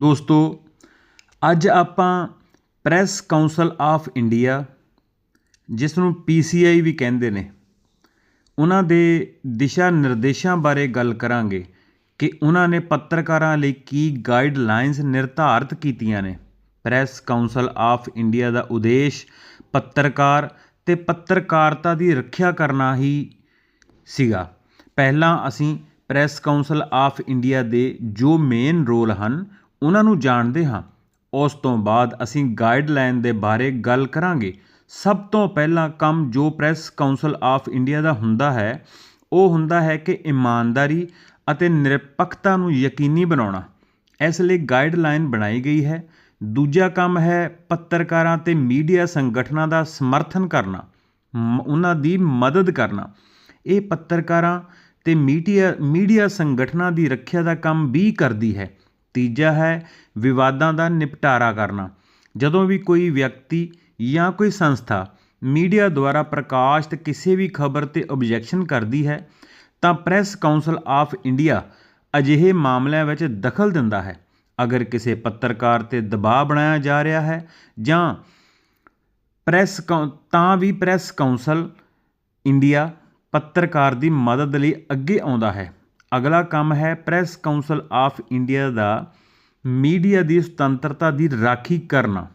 ਦੋਸਤੋ, ਅੱਜ ਆਪਾਂ ਪ੍ਰੈਸ ਕਾਉਂਸਲ ਆਫ ਇੰਡੀਆ ਜਿਸ ਨੂੰ ਪੀਸੀਆਈ ਵੀ ਕਹਿੰਦੇ ਨੇ, ਉਹਨਾਂ ਦੇ ਦਿਸ਼ਾ ਨਿਰਦੇਸ਼ਾਂ ਬਾਰੇ ਗੱਲ ਕਰਾਂਗੇ ਕਿ ਉਹਨਾਂ ਨੇ ਪੱਤਰਕਾਰਾਂ ਲਈ ਕੀ ਗਾਈਡਲਾਈਨਸ ਨਿਰਧਾਰਤ ਕੀਤੀਆਂ ਨੇ। ਪ੍ਰੈਸ ਕਾਉਂਸਲ ਆਫ ਇੰਡੀਆ ਦਾ ਉਦੇਸ਼ ਪੱਤਰਕਾਰ ਤੇ ਪੱਤਰਕਾਰਤਾ ਦੀ ਰੱਖਿਆ ਕਰਨਾ ਹੀ ਸੀਗਾ। ਪਹਿਲਾਂ ਅਸੀਂ ਪ੍ਰੈਸ ਕਾਉਂਸਲ ਆਫ ਇੰਡੀਆ ਦੇ ਜੋ ਮੇਨ ਰੋਲ ਹਨ ਉਹਨਾਂ ਨੂੰ ਜਾਣਦੇ ਹਾਂ। ਉਸ ਤੋਂ ਬਾਅਦ ਅਸੀਂ ਗਾਈਡਲਾਈਨ ਦੇ ਬਾਰੇ ਗੱਲ ਕਰਾਂਗੇ। ਸਭ ਤੋਂ ਪਹਿਲਾਂ ਕੰਮ ਜੋ ਪ੍ਰੈਸ ਕਾਉਂਸਲ ਆਫ ਇੰਡੀਆ ਦਾ ਹੁੰਦਾ ਹੈ, ਉਹ ਹੁੰਦਾ ਹੈ ਕਿ ਇਮਾਨਦਾਰੀ ਅਤੇ ਨਿਰਪੱਖਤਾ ਨੂੰ ਯਕੀਨੀ ਬਣਾਉਣਾ। ਇਸ ਲਈ ਗਾਈਡਲਾਈਨ ਬਣਾਈ ਗਈ ਹੈ। ਦੂਜਾ ਕੰਮ ਹੈ ਪੱਤਰਕਾਰਾਂ ਤੇ ਮੀਡੀਆ ਸੰਗਠਨਾਂ ਦਾ ਸਮਰਥਨ ਕਰਨਾ। ਮ- ਉਹਨਾਂ ਦੀ ਮਦਦ ਕਰਨਾ। ਇਹ ਪੱਤਰਕਾਰਾਂ ਤੇ ਮੀਡੀਆ ਮੀਡੀਆ ਸੰਗਠਨਾਂ ਦੀ ਰੱਖਿਆ ਦਾ ਕੰਮ ਵੀ ਕਰਦੀ ਹੈ। ਤੀਜਾ ਹੈ ਵਿਵਾਦਾਂ ਦਾ ਨਿਪਟਾਰਾ ਕਰਨਾ। ਜਦੋਂ ਵੀ ਕੋਈ ਵਿਅਕਤੀ ਜਾਂ ਕੋਈ ਸੰਸਥਾ ਮੀਡੀਆ ਦੁਆਰਾ ਪ੍ਰਕਾਸ਼ਿਤ ਕਿਸੇ ਵੀ ਖਬਰ ਤੇ ਆਬਜੈਕਸ਼ਨ ਕਰਦੀ ਹੈ, ਤਾਂ ਪ੍ਰੈਸ ਕਾਉਂਸਲ ਆਫ ਇੰਡੀਆ ਅਜਿਹੇ ਮਾਮਲਿਆਂ ਵਿੱਚ ਦਖਲ ਦਿੰਦਾ ਹੈ। ਅਗਰ ਕਿਸੇ ਪੱਤਰਕਾਰ ਤੇ ਦਬਾਅ ਬਣਾਇਆ ਜਾ ਰਿਹਾ ਹੈ ਜਾਂ ਪ੍ਰੈਸ ਕੌ- ਤਾਂ ਵੀ ਪ੍ਰੈਸ ਕਾਉਂਸਲ ਇੰਡੀਆ ਪੱਤਰਕਾਰ ਦੀ ਮਦਦ ਲਈ ਅੱਗੇ ਆਉਂਦਾ ਹੈ। ਅਗਲਾ ਕੰਮ ਹੈ ਪ੍ਰੈਸ ਕਾਉਂਸਲ ਆਫ ਇੰਡੀਆ ਦਾ ਮੀਡੀਆ ਦੀ ਸੁਤੰਤਰਤਾ ਦੀ ਰਾਖੀ ਕਰਨਾ,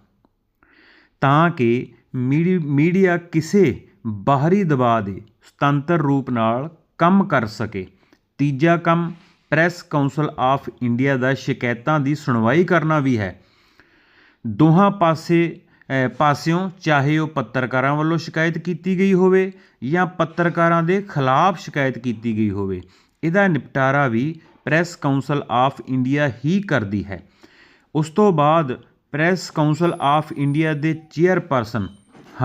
ਤਾਂ ਕਿ ਮੀਡੀ, ਮੀਡੀਆ ਕਿਸੇ ਬਾਹਰੀ ਦਬਾਅ ਦੇ ਸੁਤੰਤਰ ਰੂਪ ਨਾਲ ਕੰਮ ਕਰ ਸਕੇ। ਤੀਜਾ ਕੰਮ, ਪ੍ਰੈਸ ਕਾਉਂਸਲ ਆਫ ਇੰਡੀਆ ਦਾ ਸ਼ਿਕਾਇਤਾਂ ਦੀ ਸੁਣਵਾਈ ਕਰਨਾ ਵੀ ਹੈ। ਦੋਹਾਂ ਪਾਸੇ ਪਾਸਿਓਂ ਚਾਹੇ ਉਹ ਪੱਤਰਕਾਰਾਂ ਵੱਲੋਂ ਸ਼ਿਕਾਇਤ ਕੀਤੀ ਗਈ ਹੋਵੇ ਜਾਂ ਪੱਤਰਕਾਰਾਂ ਦੇ ਖਿਲਾਫ ਸ਼ਿਕਾਇਤ ਕੀਤੀ ਗਈ ਹੋਵੇ। ਇਹਦਾ ਨਿਪਟਾਰਾ ਵੀ ਪ੍ਰੈਸ ਕਾਉਂਸਲ ਆਫ ਇੰਡੀਆ ਹੀ ਕਰਦੀ ਹੈ। ਉਸ ਤੋਂ ਬਾਅਦ ਪ੍ਰੈਸ ਕਾਉਂਸਲ ਆਫ ਇੰਡੀਆ ਦੇ ਚੇਅਰਪਰਸਨ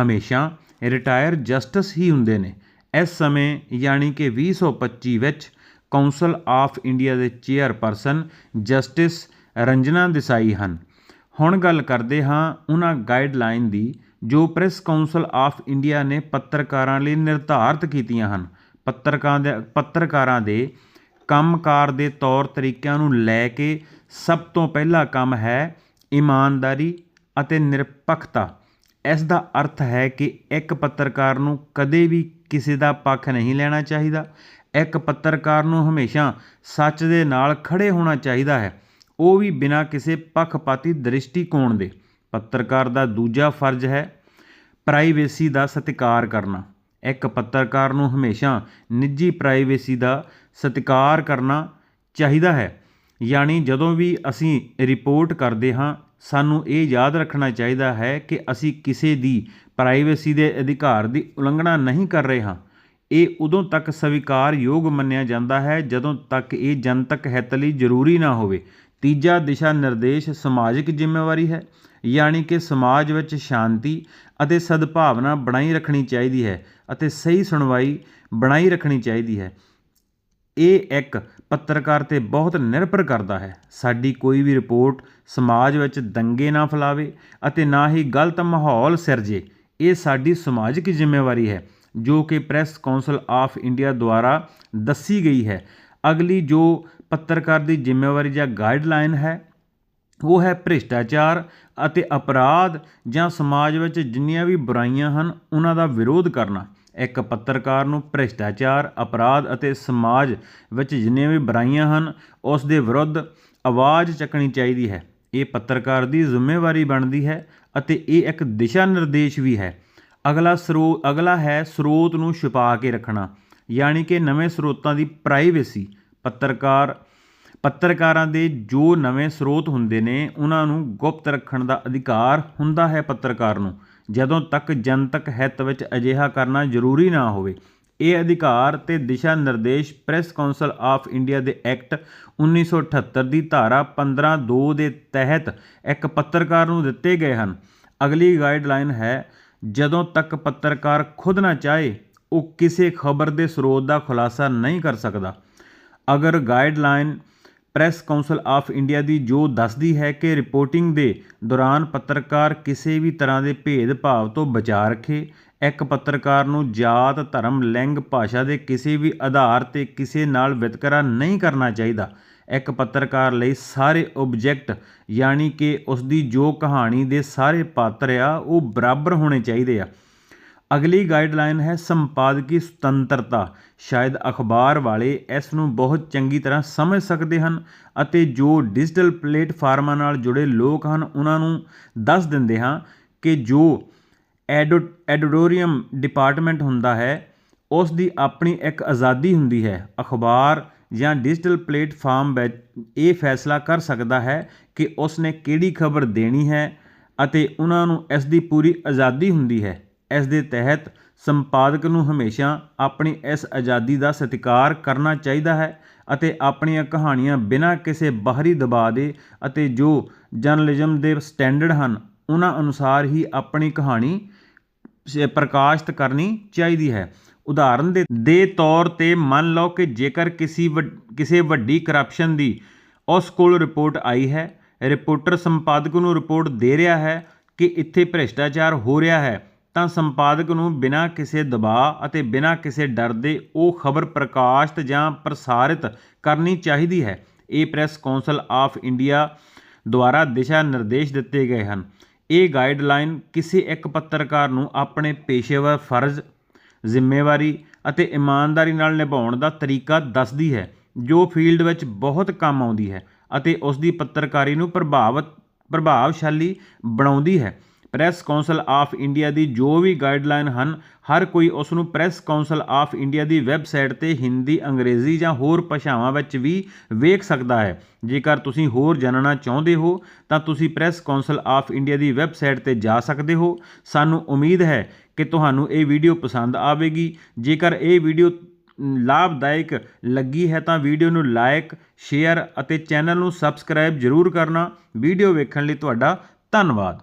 ਹਮੇਸ਼ਾ ਰਿਟਾਇਰ ਜਸਟਿਸ ਹੀ ਹੁੰਦੇ ਨੇ। ਇਸ ਸਮੇਂ ਯਾਨੀ ਕਿ 2025 ਵਿੱਚ ਕਾਉਂਸਲ ਆਫ ਇੰਡੀਆ ਦੇ ਚੇਅਰਪਰਸਨ ਜਸਟਿਸ ਰੰਜਨਾ ਦੇਸਾਈ ਹਨ। ਹੁਣ ਗੱਲ ਕਰਦੇ ਹਾਂ ਉਹਨਾਂ ਗਾਈਡਲਾਈਨ ਦੀ ਜੋ ਪ੍ਰੈਸ ਕਾਉਂਸਲ ਆਫ ਇੰਡੀਆ ਨੇ ਪੱਤਰਕਾਰਾਂ ਲਈ ਨਿਰਧਾਰਤ ਕੀਤੀਆਂ ਹਨ। ਪੱਤਰਕਾਂ ਦੇ ਪੱਤਰਕਾਰਾਂ ਦੇ ਕੰਮਕਾਰ ਦੇ ਤੌਰ ਤਰੀਕਿਆਂ ਨੂੰ ਲੈ ਕੇ ਸਭ ਤੋਂ ਪਹਿਲਾ ਕੰਮ ਹੈ ਇਮਾਨਦਾਰੀ ਅਤੇ ਨਿਰਪੱਖਤਾ। ਇਸ ਦਾ ਅਰਥ ਹੈ ਕਿ ਇੱਕ ਪੱਤਰਕਾਰ ਨੂੰ ਕਦੇ ਵੀ ਕਿਸੇ ਦਾ ਪੱਖ ਨਹੀਂ ਲੈਣਾ ਚਾਹੀਦਾ। ਇੱਕ ਪੱਤਰਕਾਰ ਨੂੰ ਹਮੇਸ਼ਾ ਸੱਚ ਦੇ ਨਾਲ ਖੜੇ ਹੋਣਾ ਚਾਹੀਦਾ ਹੈ। ਉਹ ਵੀ ਬਿਨਾਂ ਕਿਸੇ ਪੱਖਪਾਤੀ ਦ੍ਰਿਸ਼ਟੀਕੋਣ ਦੇ। ਪੱਤਰਕਾਰ ਦਾ ਦੂਜਾ ਫਰਜ਼ ਹੈ ਪ੍ਰਾਈਵੇਸੀ ਦਾ ਸਤਿਕਾਰ ਕਰਨਾ। ਇੱਕ ਪੱਤਰਕਾਰ ਨੂੰ ਹਮੇਸ਼ਾ ਨਿੱਜੀ ਪ੍ਰਾਈਵੇਸੀ ਦਾ ਸਤਿਕਾਰ ਕਰਨਾ ਚਾਹੀਦਾ ਹੈ। ਯਾਨੀ ਜਦੋਂ ਵੀ ਅਸੀਂ ਰਿਪੋਰਟ ਕਰਦੇ ਹਾਂ, ਸਾਨੂੰ ਇਹ ਯਾਦ ਰੱਖਣਾ ਚਾਹੀਦਾ ਹੈ ਕਿ ਅਸੀਂ ਕਿਸੇ ਦੀ ਪ੍ਰਾਈਵੇਸੀ ਦੇ ਅਧਿਕਾਰ ਦੀ ਉਲੰਘਣਾ ਨਹੀਂ ਕਰ ਰਹੇ ਹਾਂ। ਇਹ ਉਦੋਂ ਤੱਕ ਸਵੀਕਾਰਯੋਗ ਮੰਨਿਆ ਜਾਂਦਾ ਹੈ ਜਦੋਂ ਤੱਕ ਇਹ ਜਨਤਕ ਹਿੱਤ ਲਈ ਜ਼ਰੂਰੀ ਨਾ ਹੋਵੇ। ਤੀਜਾ ਦਿਸ਼ਾ ਨਿਰਦੇਸ਼ ਸਮਾਜਿਕ ਜ਼ਿੰਮੇਵਾਰੀ ਹੈ। ਯਾਨੀ ਕਿ ਸਮਾਜ ਵਿੱਚ ਸ਼ਾਂਤੀ ਅਤੇ ਸਦਭਾਵਨਾ ਬਣਾਈ ਰੱਖਣੀ ਚਾਹੀਦੀ ਹੈ ਅਤੇ ਸਹੀ ਸੁਣਵਾਈ ਬਣਾਈ ਰੱਖਣੀ ਚਾਹੀਦੀ ਹੈ। ਇਹ ਇੱਕ ਪੱਤਰਕਾਰ ਤੇ ਬਹੁਤ ਨਿਰਭਰ ਕਰਦਾ ਹੈ। ਸਾਡੀ ਕੋਈ ਵੀ ਰਿਪੋਰਟ ਸਮਾਜ ਵਿੱਚ ਦੰਗੇ ਨਾ ਫੈਲਾਵੇ ਅਤੇ ਨਾ ਹੀ ਗਲਤ ਮਾਹੌਲ ਸਿਰਜੇ। ਇਹ ਸਾਡੀ ਸਮਾਜਿਕ ਜ਼ਿੰਮੇਵਾਰੀ ਹੈ, ਜੋ ਕਿ ਪ੍ਰੈਸ ਕੌਂਸਲ ਆਫ ਇੰਡੀਆ ਦੁਆਰਾ ਦੱਸੀ ਗਈ ਹੈ। ਅਗਲੀ ਜੋ ਪੱਤਰਕਾਰ ਦੀ ਜ਼ਿੰਮੇਵਾਰੀ ਜਾਂ ਗਾਈਡਲਾਈਨ ਹੈ ਉਹ ਹੈ ਭ੍ਰਿਸ਼ਟਾਚਾਰ ਅਤੇ ਅਪਰਾਧ ਜਾਂ ਸਮਾਜ ਵਿੱਚ ਜਿੰਨੀਆਂ ਵੀ ਬੁਰਾਈਆਂ ਹਨ, ਉਹਨਾਂ ਦਾ ਵਿਰੋਧ ਕਰਨਾ। ਇੱਕ ਪੱਤਰਕਾਰ ਨੂੰ ਭ੍ਰਿਸ਼ਟਾਚਾਰ, ਅਪਰਾਧ ਅਤੇ ਸਮਾਜ ਵਿੱਚ ਜਿੰਨੀਆਂ ਵੀ ਬੁਰਾਈਆਂ ਹਨ, ਉਸ ਦੇ ਵਿਰੁੱਧ ਆਵਾਜ਼ ਚੱਕਣੀ ਚਾਹੀਦੀ ਹੈ। ਇਹ ਪੱਤਰਕਾਰ ਦੀ ਜ਼ਿੰਮੇਵਾਰੀ ਬਣਦੀ ਹੈ ਅਤੇ ਇਹ ਇੱਕ ਦਿਸ਼ਾ ਨਿਰਦੇਸ਼ ਵੀ ਹੈ। ਅਗਲਾ ਸਰੋ, ਅਗਲਾ ਹੈ ਸਰੋਤ ਨੂੰ ਛੁਪਾ ਕੇ ਰੱਖਣਾ, ਯਾਨੀ ਕਿ ਨਵੇਂ ਸਰੋਤਾਂ ਦੀ ਪ੍ਰਾਈਵੇਸੀ। ਪੱਤਰਕਾਰ ਪੱਤਰਕਾਰਾਂ ਦੇ ਜੋ ਨਵੇਂ ਸਰੋਤ ਹੁੰਦੇ ਨੇ, ਉਹਨਾਂ ਨੂੰ ਗੁਪਤ ਰੱਖਣ ਦਾ ਅਧਿਕਾਰ ਹੁੰਦਾ ਹੈ ਪੱਤਰਕਾਰ ਨੂੰ। ਜਦੋਂ ਤੱਕ ਜਨਤਕ ਹਿੱਤ ਵਿੱਚ ਅਜਿਹਾ ਕਰਨਾ ਜ਼ਰੂਰੀ ਨਾ ਹੋਵੇ, ਇਹ ਅਧਿਕਾਰ ਤੇ ਦਿਸ਼ਾ ਨਿਰਦੇਸ਼ ਪ੍ਰੈਸ ਕੌਂਸਲ ਆਫ ਇੰਡੀਆ ਦੇ ਐਕਟ 1978 ਦੀ ਧਾਰਾ 15(2) ਦੇ ਤਹਿਤ ਇੱਕ ਪੱਤਰਕਾਰ ਨੂੰ ਦਿੱਤੇ ਗਏ ਹਨ। ਅਗਲੀ ਗਾਈਡਲਾਈਨ ਹੈ, ਜਦੋਂ ਤੱਕ ਪੱਤਰਕਾਰ ਖੁਦ ਨਾ ਚਾਹੇ, ਉਹ ਕਿਸੇ ਖਬਰ ਦੇ ਸਰੋਤ ਦਾ ਖੁਲਾਸਾ ਨਹੀਂ ਕਰ ਸਕਦਾ। ਅਗਰ guideline press council of India ਦੀ ਜੋ ਦੱਸਦੀ ਹੈ ਕਿ ਰਿਪੋਰਟਿੰਗ ਦੇ ਦੌਰਾਨ ਪੱਤਰਕਾਰ ਕਿਸੇ ਵੀ ਤਰ੍ਹਾਂ ਦੇ ਭੇਦਭਾਵ ਤੋਂ ਬਚਾ ਰੱਖੇ। ਇੱਕ ਪੱਤਰਕਾਰ ਨੂੰ ਜਾਤ, ਧਰਮ, ਲਿੰਗ, ਭਾਸ਼ਾ ਦੇ ਕਿਸੇ ਵੀ ਆਧਾਰ ਤੇ ਕਿਸੇ ਨਾਲ ਵਿਤਕਰਾ ਨਹੀਂ ਕਰਨਾ ਚਾਹੀਦਾ। ਇੱਕ ਪੱਤਰਕਾਰ ਲਈ ਸਾਰੇ ਓਬਜੈਕਟ, ਯਾਨੀ ਕਿ ਉਸ ਦੀ ਜੋ ਕਹਾਣੀ ਦੇ ਸਾਰੇ ਪਾਤਰ ਆ, ਉਹ ਬਰਾਬਰ ਹੋਣੇ ਚਾਹੀਦੇ ਆ। ਅਗਲੀ ਗਾਈਡਲਾਈਨ ਹੈ ਸੰਪਾਦਕੀ ਸੁਤੰਤਰਤਾ। ਸ਼ਾਇਦ ਅਖਬਾਰ ਵਾਲੇ ਇਸ ਨੂੰ ਬਹੁਤ ਚੰਗੀ ਤਰ੍ਹਾਂ ਸਮਝ ਸਕਦੇ ਹਨ ਅਤੇ ਜੋ ਡਿਜੀਟਲ ਪਲੇਟਫਾਰਮਾਂ ਨਾਲ ਜੁੜੇ ਲੋਕ ਹਨ, ਉਹਨਾਂ ਨੂੰ ਦੱਸ ਦਿੰਦੇ ਹਾਂ ਕਿ ਜੋ ਐਡੋ, ਐਡੀਟੋਰੀਅਮ ਡਿਪਾਰਟਮੈਂਟ ਹੁੰਦਾ ਹੈ, ਉਸ ਦੀ ਆਪਣੀ ਇੱਕ ਆਜ਼ਾਦੀ ਹੁੰਦੀ ਹੈ। ਅਖਬਾਰ ਜਾਂ ਡਿਜੀਟਲ ਪਲੇਟਫਾਰਮ ਵਿੱਚ ਇਹ ਫੈਸਲਾ ਕਰ ਸਕਦਾ ਹੈ ਕਿ ਉਸ ਨੇ ਕਿਹੜੀ ਖਬਰ ਦੇਣੀ ਹੈ ਅਤੇ ਉਹਨਾਂ ਨੂੰ ਇਸ ਦੀ ਪੂਰੀ ਆਜ਼ਾਦੀ ਹੁੰਦੀ ਹੈ। ਇਸ ਦੇ ਤਹਿਤ ਸੰਪਾਦਕ ਨੂੰ ਹਮੇਸ਼ਾ ਆਪਣੀ ਇਸ ਆਜ਼ਾਦੀ ਦਾ ਸਤਿਕਾਰ ਕਰਨਾ ਚਾਹੀਦਾ ਹੈ ਅਤੇ ਆਪਣੀਆਂ ਕਹਾਣੀਆਂ ਬਿਨਾਂ ਕਿਸੇ ਬਾਹਰੀ ਦਬਾਅ ਦੇ ਅਤੇ ਜੋ ਜਰਨਲਿਜ਼ਮ ਦੇ ਸਟੈਂਡਰਡ ਹਨ, ਉਹਨਾਂ ਅਨੁਸਾਰ ਹੀ ਆਪਣੀ ਕਹਾਣੀ ਸ- ਪ੍ਰਕਾਸ਼ਿਤ ਕਰਨੀ ਚਾਹੀਦੀ ਹੈ। ਉਦਾਹਰਨ ਦੇ ਦੇ ਤੌਰ ਤੇ ਮੰਨ ਲਓ ਕਿ ਜੇਕਰ ਕਿਸੇ ਵੱਡ- ਕਿਸੇ ਵੱਡੀ ਕਰਪਸ਼ਨ ਦੀ ਉਸ ਕੋਲ ਰਿਪੋਰਟ ਆਈ ਹੈ, ਰਿਪੋਰਟਰ ਸੰਪਾਦਕ ਨੂੰ ਰਿਪੋਰਟ ਦੇ ਰਿਹਾ ਹੈ ਕਿ ਇੱਥੇ ਭ੍ਰਿਸ਼ਟਾਚਾਰ ਹੋ ਰਿਹਾ ਹੈ ਤਾਂ ਸੰਪਾਦਕ ਨੂੰ ਬਿਨਾਂ ਕਿਸੇ ਦਬਾਅ ਅਤੇ ਬਿਨਾਂ ਕਿਸੇ ਡਰ ਦੇ ਉਹ ਖਬਰ ਪ੍ਰਕਾਸ਼ਿਤ ਜਾਂ ਪ੍ਰਸਾਰਿਤ ਕਰਨੀ ਚਾਹੀਦੀ ਹੈ। ਇਹ ਪ੍ਰੈਸ ਕੌਂਸਲ ਆਫ ਇੰਡੀਆ ਦੁਆਰਾ ਦਿਸ਼ਾ ਨਿਰਦੇਸ਼ ਦਿੱਤੇ ਗਏ ਹਨ। ਇਹ ਗਾਈਡਲਾਈਨ ਕਿਸੇ ਇੱਕ ਪੱਤਰਕਾਰ ਨੂੰ ਆਪਣੇ ਪੇਸ਼ੇਵਰ ਫਰਜ਼, ਜ਼ਿੰਮੇਵਾਰੀ ਅਤੇ ਇਮਾਨਦਾਰੀ ਨਾਲ ਨਿਭਾਉਣ ਦਾ ਤਰੀਕਾ ਦੱਸਦੀ ਹੈ, ਜੋ ਫੀਲਡ ਵਿੱਚ ਬਹੁਤ ਕੰਮ ਆਉਂਦੀ ਹੈ ਅਤੇ ਉਸ ਦੀ ਪੱਤਰਕਾਰੀ ਨੂੰ ਪ੍ਰਭਾਵਿਤ, ਪ੍ਰਭਾਵਸ਼ਾਲੀ ਬਣਾਉਂਦੀ ਹੈ। ਪ੍ਰੈਸ ਕੌਂਸਲ ਆਫ ਇੰਡੀਆ ਦੀ ਜੋ ਵੀ ਗਾਈਡਲਾਈਨ ਹਨ, ਹਰ ਕੋਈ ਉਸ ਨੂੰ ਪ੍ਰੈਸ ਕੌਂਸਲ ਆਫ ਇੰਡੀਆ ਦੀ ਵੈਬਸਾਈਟ ਤੇ ਹਿੰਦੀ, ਅੰਗਰੇਜ਼ੀ ਜਾਂ ਹੋਰ ਭਾਸ਼ਾਵਾਂ ਵਿੱਚ ਵੀ ਵੇਖ ਸਕਦਾ ਹੈ। ਜੇਕਰ ਤੁਸੀਂ ਹੋਰ ਜਾਣਨਾ ਚਾਹੁੰਦੇ ਹੋ, ਤਾਂ ਤੁਸੀਂ ਪ੍ਰੈਸ ਕੌਂਸਲ ਆਫ ਇੰਡੀਆ ਦੀ ਵੈਬਸਾਈਟ ਤੇ ਜਾ ਸਕਦੇ ਹੋ। ਸਾਨੂੰ ਉਮੀਦ ਹੈ ਕਿ ਤੁਹਾਨੂੰ ਇਹ ਵੀਡੀਓ ਪਸੰਦ ਆਵੇਗੀ। ਜੇਕਰ ਇਹ ਵੀਡੀਓ ਲਾਭਦਾਇਕ ਲੱਗੀ ਹੈ, ਤਾਂ ਵੀਡੀਓ ਨੂੰ ਲਾਈਕ, ਸ਼ੇਅਰ ਅਤੇ ਚੈਨਲ ਨੂੰ ਸਬਸਕ੍ਰਾਈਬ ਜ਼ਰੂਰ ਕਰਨਾ। ਵੀਡੀਓ ਵੇਖਣ ਲਈ ਤੁਹਾਡਾ ਧੰਨਵਾਦ।